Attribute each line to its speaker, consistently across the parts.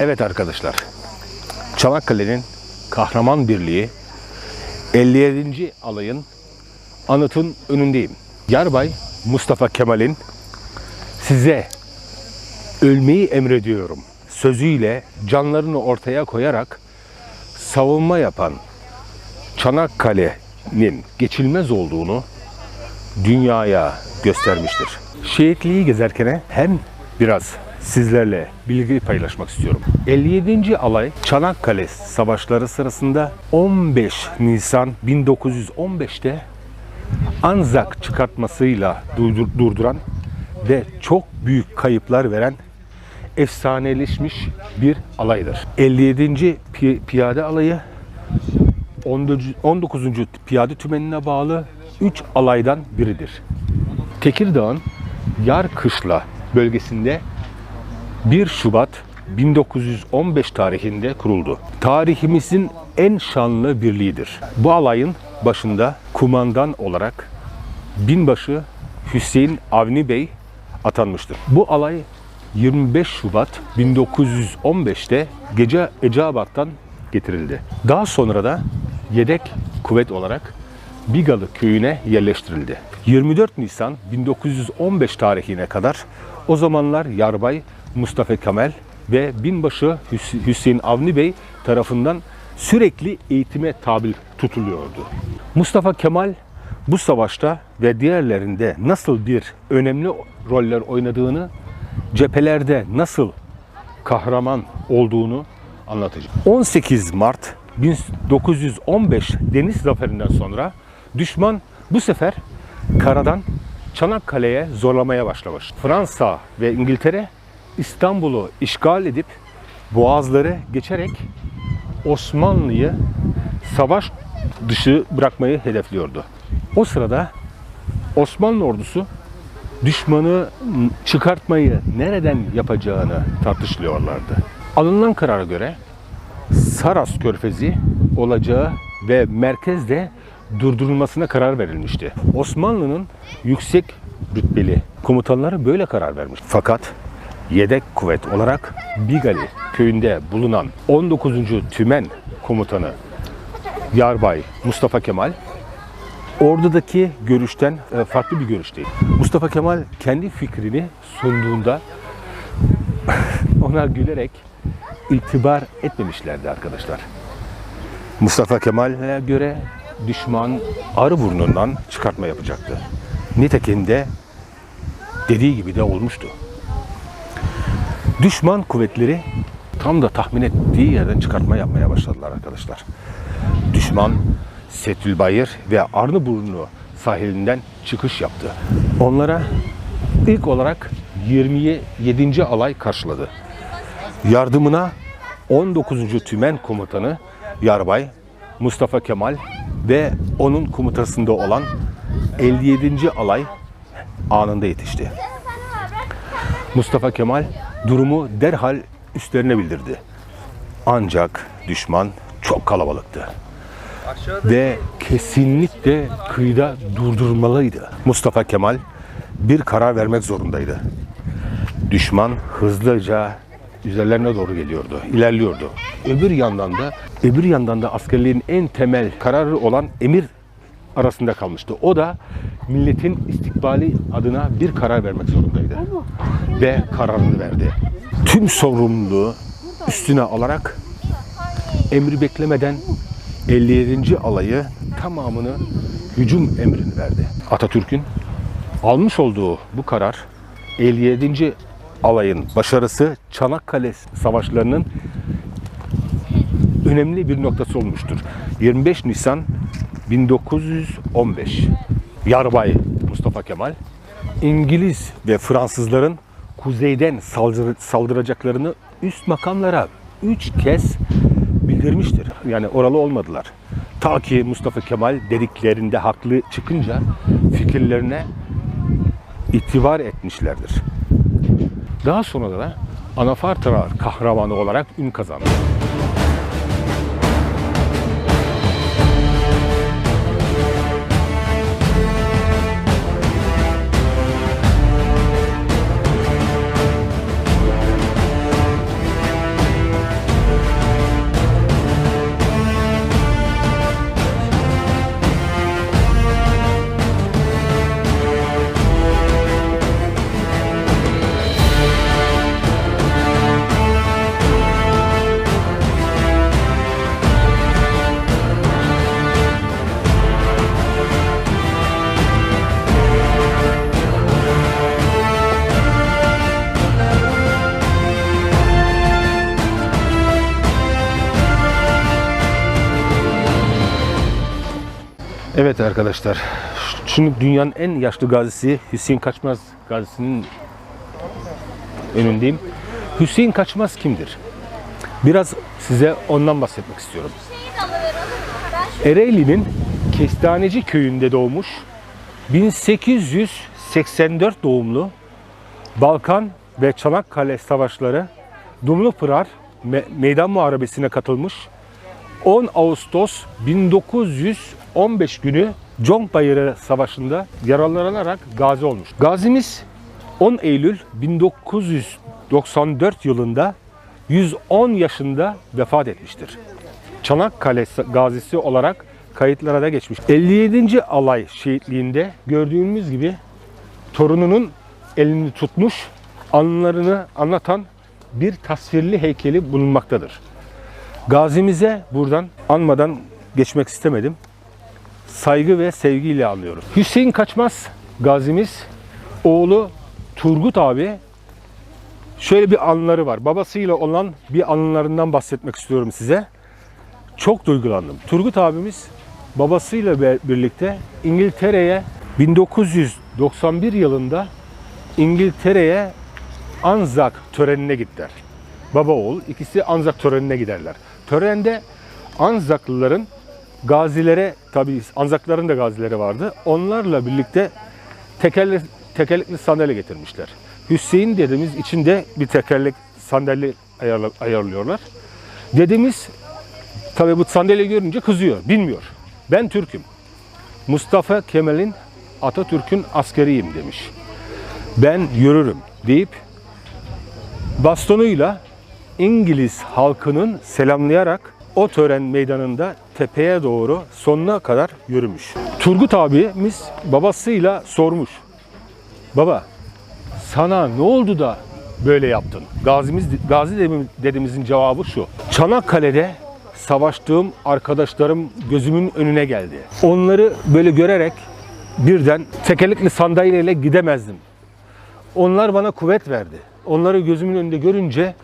Speaker 1: Evet arkadaşlar. Çanakkale'nin Kahraman Birliği 57. alayın anıtın önündeyim. Yarbay Mustafa Kemal'in size ölmeyi emrediyorum sözüyle canlarını ortaya koyarak savunma yapan Çanakkale'nin geçilmez olduğunu dünyaya göstermiştir. Şehitliği gezerken hem biraz sizlerle bilgi paylaşmak istiyorum. 57. alay Çanakkale savaşları sırasında 15 Nisan 1915'te Anzak çıkartmasıyla durdur- durduran ve çok büyük kayıplar veren efsaneleşmiş bir alaydır. 57. Pi- Piyade Alayı 19. Piyade Tümeni'ne bağlı 3 alaydan biridir. Tekirdağ'ın Yarkışla bölgesinde 1 Şubat 1915 tarihinde kuruldu. Tarihimizin en şanlı birliğidir. Bu alayın başında kumandan olarak binbaşı Hüseyin Avni Bey atanmıştır. Bu alay 25 Şubat 1915'te gece Eceabat'tan getirildi. Daha sonra da yedek kuvvet olarak Bigalı köyüne yerleştirildi. 24 Nisan 1915 tarihine kadar o zamanlar Yarbay Mustafa Kemal ve binbaşı Hüs- Hüseyin Avni Bey tarafından sürekli eğitime tabi tutuluyordu. Mustafa Kemal bu savaşta ve diğerlerinde nasıl bir önemli roller oynadığını, cephelerde nasıl kahraman olduğunu anlatacağım. 18 Mart 1915 deniz zaferinden sonra düşman bu sefer karadan Çanakkale'ye zorlamaya başlamış. Fransa ve İngiltere İstanbul'u işgal edip boğazları geçerek Osmanlı'yı savaş dışı bırakmayı hedefliyordu. O sırada Osmanlı ordusu düşmanı çıkartmayı nereden yapacağını tartışılıyorlardı. Alınan karara göre Saras Körfezi olacağı ve merkezde durdurulmasına karar verilmişti. Osmanlı'nın yüksek rütbeli komutanları böyle karar vermiş. Fakat yedek kuvvet olarak Bigali köyünde bulunan 19. Tümen komutanı Yarbay Mustafa Kemal ordudaki görüşten e, farklı bir görüşteydi. Mustafa Kemal kendi fikrini sunduğunda ona gülerek itibar etmemişlerdi arkadaşlar. Mustafa Kemal'e göre düşman arı burnundan çıkartma yapacaktı. Nitekim de dediği gibi de olmuştu. Düşman kuvvetleri tam da tahmin ettiği yerden çıkartma yapmaya başladılar arkadaşlar. Düşman Setülbayır ve Arnıburnu sahilinden çıkış yaptı. Onlara ilk olarak 27. alay karşıladı. Yardımına 19. Tümen Komutanı Yarbay Mustafa Kemal ve onun komutasında olan 57. alay anında yetişti. Mustafa Kemal durumu derhal üstlerine bildirdi. Ancak düşman çok kalabalıktı ve kesinlikle kıyıda durdurmalıydı. Mustafa Kemal bir karar vermek zorundaydı. Düşman hızlıca üzerlerine doğru geliyordu, ilerliyordu. Öbür yandan da öbür yandan da askerliğin en temel kararı olan emir arasında kalmıştı. O da milletin istikbali adına bir karar vermek zorundaydı. Ve kararını verdi. Tüm sorumluluğu üstüne alarak emri beklemeden 57. alayı tamamını hücum emrini verdi. Atatürk'ün almış olduğu bu karar 57. alayın başarısı Çanakkale savaşlarının önemli bir noktası olmuştur. 25 Nisan 1915 Yarbay Mustafa Kemal İngiliz ve Fransızların kuzeyden saldır- saldıracaklarını üst makamlara 3 kez bildirmiştir. Yani oralı olmadılar. Ta ki Mustafa Kemal dediklerinde haklı çıkınca fikirlerine itibar etmişlerdir. Daha sonra da Anafarta kahramanı olarak ün kazandı. Evet arkadaşlar. Şimdi dünyanın en yaşlı gazisi Hüseyin Kaçmaz gazisinin önündeyim. Hüseyin Kaçmaz kimdir? Biraz size ondan bahsetmek istiyorum. Ereğli'nin Kestaneci köyünde doğmuş. 1884 doğumlu. Balkan ve Çanakkale savaşları Dumlupınar Me- Meydan Muharebesi'ne katılmış. 10 Ağustos 1915 günü Conk Bayırı Savaşı'nda yaralanarak gazi olmuş. Gazimiz 10 Eylül 1994 yılında 110 yaşında vefat etmiştir. Çanakkale gazisi olarak kayıtlara da geçmiş. 57. alay şehitliğinde gördüğümüz gibi torununun elini tutmuş anılarını anlatan bir tasvirli heykeli bulunmaktadır. Gazimize buradan anmadan geçmek istemedim. Saygı ve sevgiyle anlıyorum. Hüseyin Kaçmaz gazimiz oğlu Turgut abi şöyle bir anıları var. Babasıyla olan bir anılarından bahsetmek istiyorum size. Çok duygulandım. Turgut abimiz babasıyla birlikte İngiltere'ye 1991 yılında İngiltere'ye Anzak törenine gittiler. Baba oğul ikisi Anzak törenine giderler. Törende Anzaklıların gazilere tabi Anzakların da gazileri vardı. Onlarla birlikte tekerle, tekerlekli sandalye getirmişler. Hüseyin dedemiz içinde bir tekerlek sandalye ayarla, ayarlıyorlar. Dedemiz tabi bu sandalye görünce kızıyor, bilmiyor. Ben Türk'üm. Mustafa Kemal'in Atatürk'ün askeriyim demiş. Ben yürürüm deyip bastonuyla İngiliz halkının selamlayarak o tören meydanında tepeye doğru sonuna kadar yürümüş. Turgut abimiz babasıyla sormuş. Baba sana ne oldu da böyle yaptın? Gazimiz, Gazi dedemizin cevabı şu. Çanakkale'de savaştığım arkadaşlarım gözümün önüne geldi. Onları böyle görerek birden tekerlekli sandalyeyle gidemezdim. Onlar bana kuvvet verdi. Onları gözümün önünde görünce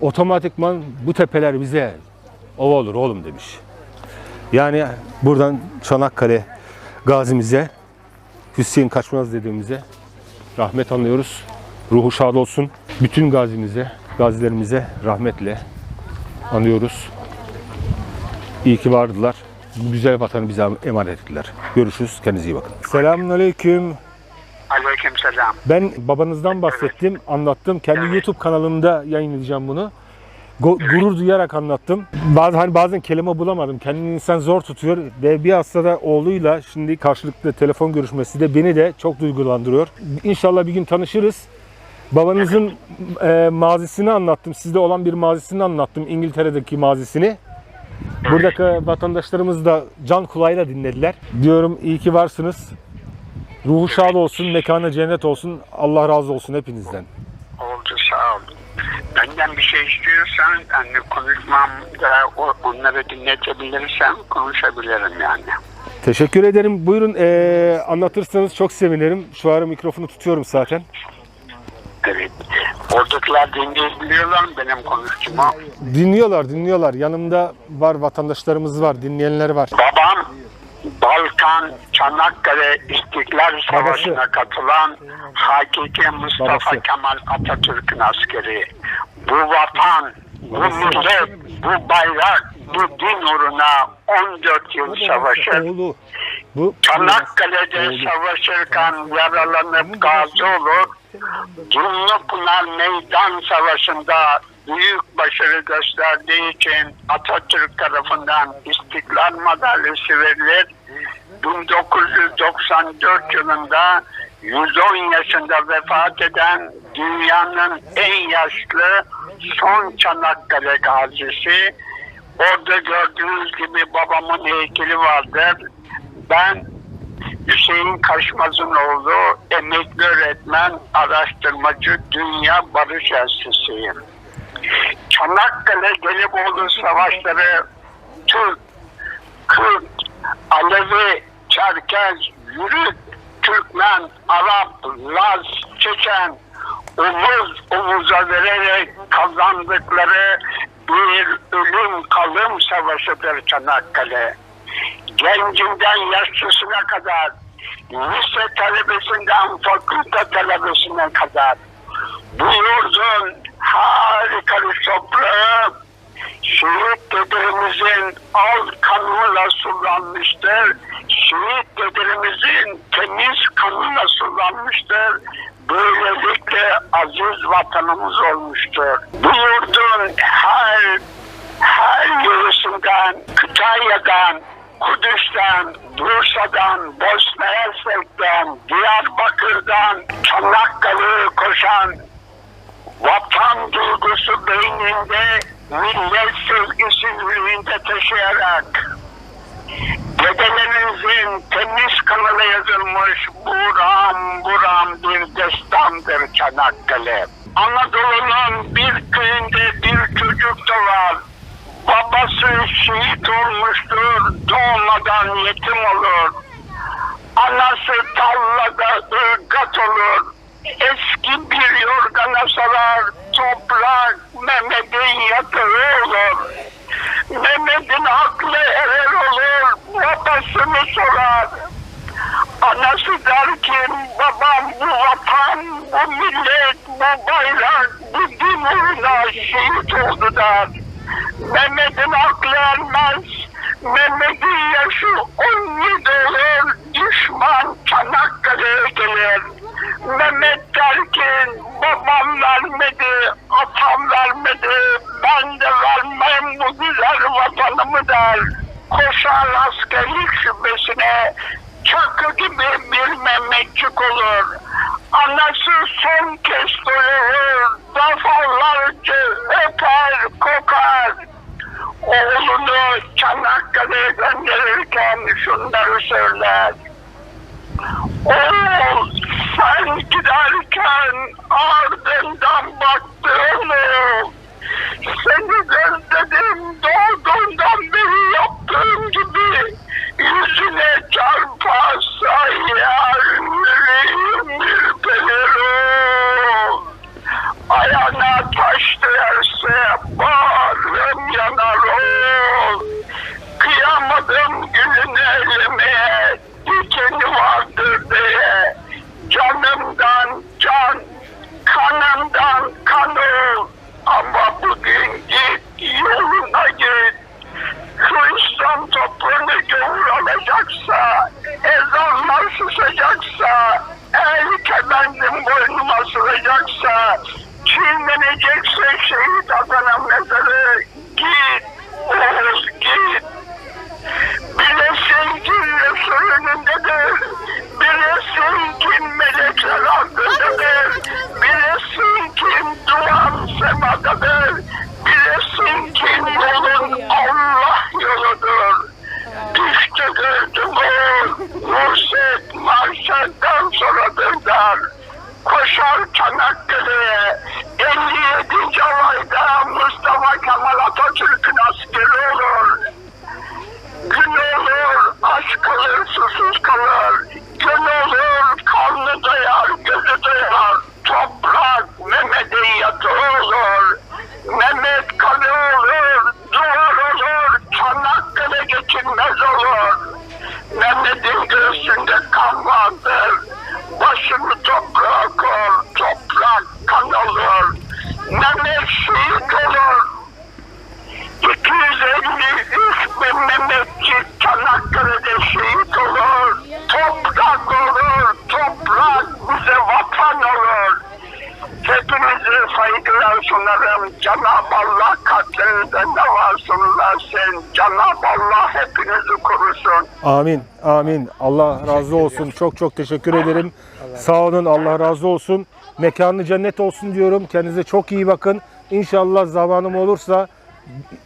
Speaker 1: otomatikman bu tepeler bize ova olur oğlum demiş. Yani buradan Çanakkale gazimize, Hüseyin Kaçmaz dediğimize rahmet anlıyoruz. Ruhu şad olsun. Bütün gazimize, gazilerimize rahmetle anıyoruz. İyi ki vardılar. Bu güzel vatanı bize emanet ettiler. Görüşürüz. Kendinize iyi bakın. Selamünaleyküm.
Speaker 2: Aleykümselam.
Speaker 1: Ben babanızdan bahsettim, anlattım. Kendi
Speaker 2: Evet.
Speaker 1: YouTube kanalımda yayınlayacağım bunu. Go- gurur duyarak anlattım. Bazı hani bazen kelime bulamadım. Kendini insan zor tutuyor ve bir hasta da oğluyla şimdi karşılıklı telefon görüşmesi de beni de çok duygulandırıyor. İnşallah bir gün tanışırız. Babanızın e, mazisini anlattım. Sizde olan bir mazisini anlattım. İngiltere'deki mazisini. Buradaki vatandaşlarımız da can kulağıyla dinlediler. Diyorum iyi ki varsınız. Ruhu şad olsun, mekanı cennet olsun. Allah razı olsun hepinizden.
Speaker 2: Oldu sağ ol. Benden bir şey istiyorsan hani konuşmamda onları dinletebilirsem konuşabilirim yani.
Speaker 1: Teşekkür ederim. Buyurun eee, anlatırsanız çok sevinirim. Şu ara mikrofonu tutuyorum zaten.
Speaker 2: Evet. Oradakiler dinleyebiliyorlar mı benim konuştuğumu?
Speaker 1: Dinliyorlar, dinliyorlar. Yanımda var vatandaşlarımız var, dinleyenler var.
Speaker 2: Babam Balkan Çanakkale İstiklal Savaşı'na katılan hakiki Mustafa
Speaker 1: Babası.
Speaker 2: Kemal Atatürk'ün askeri. Bu vatan, bu millet, bu bayrak, bu din uğruna 14 yıl savaşır.
Speaker 1: Bu
Speaker 2: Çanakkale'de
Speaker 1: Oğlu.
Speaker 2: savaşırken yaralanıp gazi olur. Dumlupınar Meydan Savaşı'nda büyük başarı gösterdiği için Atatürk tarafından İstiklal Madalyası verilir. 1994 yılında 110 yaşında vefat eden dünyanın en yaşlı son Çanakkale gazisi. Orada gördüğünüz gibi babamın heykeli vardır. Ben Hüseyin Kaşmaz'ın oğlu emekli öğretmen, araştırmacı, Dünya Barış Enstitüsü'yüm. Çanakkale, Gelibolu savaşları Türk, Kürt, Alevi, Çerkez, Yürük, Türkmen, Arap, Laz, Çeçen omuz omuza vererek kazandıkları bir ölüm kalım savaşıdır Çanakkale. gencinden yaşlısına kadar, lise talebesinden fakülte talebesine kadar bu yurdun harika bir toprağı şehit dedelerimizin al kanıyla sulanmıştır. Şehit dedelerimizin temiz kanıyla sulanmıştır. Böylelikle aziz vatanımız olmuştur. Bu yurdun her her yöresinden, Kütahya'dan, Kudüs'ten, Bursa'dan, Bosna Hersek'ten, Diyarbakır'dan, Çanakkale'ye koşan vatan duygusu beyninde, millet sevgisi yüreğinde taşıyarak dedelerimizin temiz kanına yazılmış buram buram bir destandır Çanakkale. Anadolu'nun bir köyünde bir çocuk da var. Babası şehit olmuştur, doğmadan yetim olur. Anası tallada ırgat olur. Eski bir yorgana sarar, toprak Mehmet'in yatağı olur. Mehmet'in aklı erer olur, babasını sorar. Anası der ki babam bu vatan, bu millet, bu bayrak, bu din uğruna şehit oldu der. Mehmet'in aklı ermez, Mehmet'in yaşı 17 olur, düşman Çanakkale'ye gelir. Mehmet der ki babam vermedi, atam vermedi, ben de vermem bu güzel vatanımı der. Koşar askerlik şubesine, çakı gibi bir Mehmetçik olur. Anası son kez doyurur, defalarca öper, kokar. Oğlunu Çanakkale'ye gönderirken şunları söyler. Oğul sen giderken ardından baktım. Seni gözledim doğduğundan beri yaptığım gibi yüzüne çarparsa yer 谁去找过男朋？Sunarım. Cenab-ı Allah kalplerinde ne var sunularsın. Cenab-ı Allah hepinizi korusun.
Speaker 1: Amin. Amin. Allah razı olsun. Çok çok teşekkür ederim. Sağ olun. Allah razı olsun. Mekanı cennet olsun diyorum. Kendinize çok iyi bakın. İnşallah zamanım olursa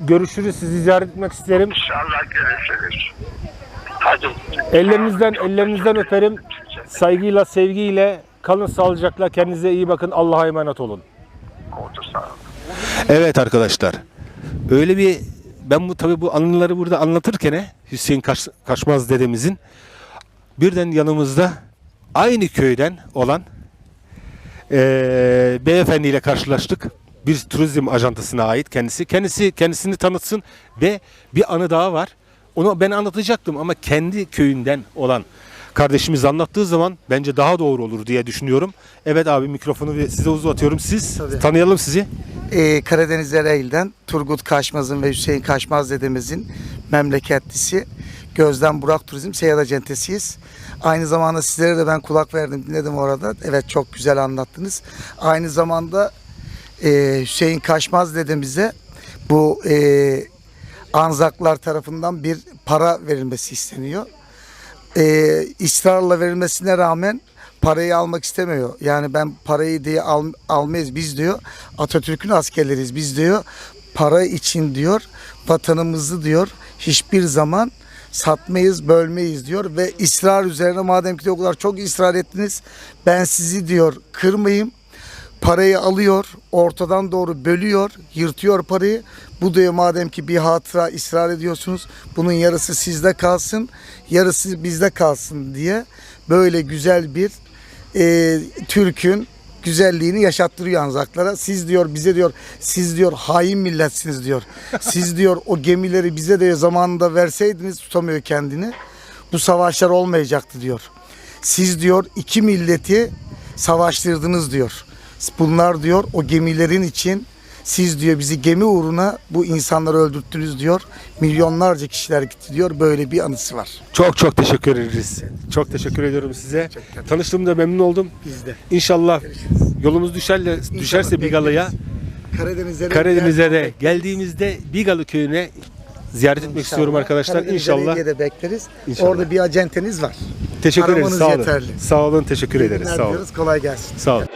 Speaker 1: görüşürüz. Sizi ziyaret etmek isterim.
Speaker 2: İnşallah görüşürüz. Hadi.
Speaker 1: Ellerinizden ellerinizden öperim. Saygıyla, sevgiyle kalın sağlıcakla. Kendinize iyi bakın. Allah'a emanet olun. Evet arkadaşlar. Öyle bir ben bu tabi bu anıları burada anlatırken Hüseyin Kaş, Kaşmaz dedemizin birden yanımızda aynı köyden olan eee beyefendiyle karşılaştık. Bir turizm ajantısına ait kendisi. Kendisi kendisini tanıtsın ve bir anı daha var. Onu ben anlatacaktım ama kendi köyünden olan kardeşimiz anlattığı zaman bence daha doğru olur diye düşünüyorum. Evet abi mikrofonu size uzatıyorum. Siz
Speaker 3: Tabii.
Speaker 1: tanıyalım sizi.
Speaker 3: Ee, Karadeniz Ereğli'den Turgut Kaşmaz'ın ve Hüseyin Kaşmaz dedemizin memleketlisi Gözden Burak Turizm Seyahat Acentesiyiz. Aynı zamanda sizlere de ben kulak verdim dinledim orada. Evet çok güzel anlattınız. Aynı zamanda e, Hüseyin Kaşmaz dedemize bu e, Anzaklar tarafından bir para verilmesi isteniyor. E, ısrarla verilmesine rağmen parayı almak istemiyor. Yani ben parayı diye al, almayız biz diyor. Atatürk'ün askerleriyiz biz diyor. Para için diyor vatanımızı diyor hiçbir zaman satmayız, bölmeyiz diyor ve ısrar üzerine madem ki o kadar çok ısrar ettiniz ben sizi diyor kırmayayım parayı alıyor, ortadan doğru bölüyor, yırtıyor parayı. Bu diyor madem ki bir hatıra ısrar ediyorsunuz, bunun yarısı sizde kalsın, yarısı bizde kalsın diye böyle güzel bir e, Türk'ün güzelliğini yaşattırıyor Anzaklara. Siz diyor bize diyor siz diyor hain milletsiniz diyor. Siz diyor o gemileri bize de zamanında verseydiniz tutamıyor kendini. Bu savaşlar olmayacaktı diyor. Siz diyor iki milleti savaştırdınız diyor. Bunlar diyor o gemilerin için siz diyor bizi gemi uğruna bu insanları öldürttünüz diyor. Milyonlarca kişiler gitti diyor. Böyle bir anısı var.
Speaker 1: Çok çok teşekkür ederiz. Çok teşekkür ediyorum size. Tanıştığımda memnun oldum.
Speaker 3: Biz de.
Speaker 1: İnşallah yolumuz düşerle, düşerse Bigalı'ya,
Speaker 3: Karadeniz'e de
Speaker 1: Karadeniz'e de geldiğimizde Bigalı köyüne ziyaret etmek istiyorum arkadaşlar. İnşallah.
Speaker 3: De bekleriz.
Speaker 1: İnşallah.
Speaker 3: Orada bir acenteniz var.
Speaker 1: Teşekkür ederiz. Sağ olun.
Speaker 3: yeterli.
Speaker 1: Sağ olun. Teşekkür ederiz. Sağ olun.
Speaker 3: Kolay gelsin.
Speaker 1: Sağ olun.